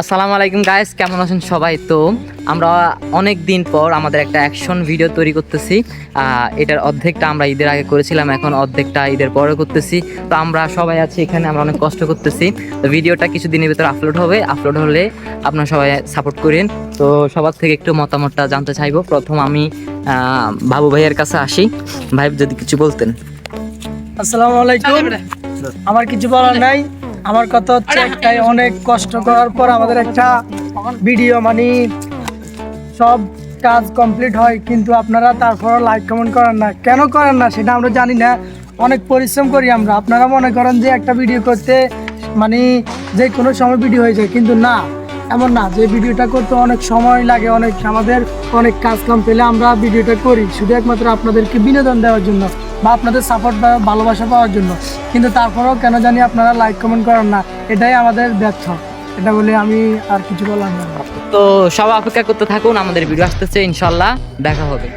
আসসালামু আলাইকুম গাইস কেমন আছেন সবাই? তো আমরা অনেক দিন পর আমাদের একটা অ্যাকশন ভিডিও তৈরি করতেছি। এটার অর্ধেকটা আমরা ঈদের আগে করেছিলাম এখন অর্ধেকটা ঈদের পরে করতেছি। তো আমরা সবাই আছি এখানে আমরা অনেক কষ্ট করতেছি। তো ভিডিওটা কিছুদিনের ভিতরে আপলোড হবে। আপলোড হলে আপনারা সবাই সাপোর্ট করেন। তো সবার থেকে একটু মতামতটা জানতে চাইব। প্রথম আমি বাবু ভাইয়ের কাছে আসি। ভাই যদি কিছু বলতেন। আসসালামু আলাইকুম। আমার কিছু বলার নাই। আমার কথা হচ্ছে একটাই, অনেক কষ্ট করার পর আমাদের একটা ভিডিও মানে সব কাজ কমপ্লিট হয়, কিন্তু আপনারা তারপর লাইক কমেন্ট করেন না। কেন করেন না সেটা আমরা জানি না। অনেক পরিশ্রম করি আমরা। আপনারা মনে করেন যে একটা ভিডিও করতে মানে যে কোনো সময় ভিডিও হয়ে যায়, কিন্তু না, এমন না। যে ভিডিওটা করতে অনেক সময় লাগে, অনেক আমাদের অনেক কাজ কাম পেলে আমরা ভিডিওটা করি। শুধু একমাত্র আপনাদেরকে বিনোদন দেওয়ার জন্য। বা আপনাদের সাপোর্ট বা ভালোবাসা পাওয়ার জন্য। কিন্তু তারপরেও কেন জানি আপনারা লাইক কমেন্ট করেন না। এটাই আমাদের ব্যর্থ। এটা বলে আমি আর কিছু বললাম না তো সব অপেক্ষা করতে থাকুন, আমাদের ভিডিও আসতেছে, ইনশাল্লাহ দেখা হবে।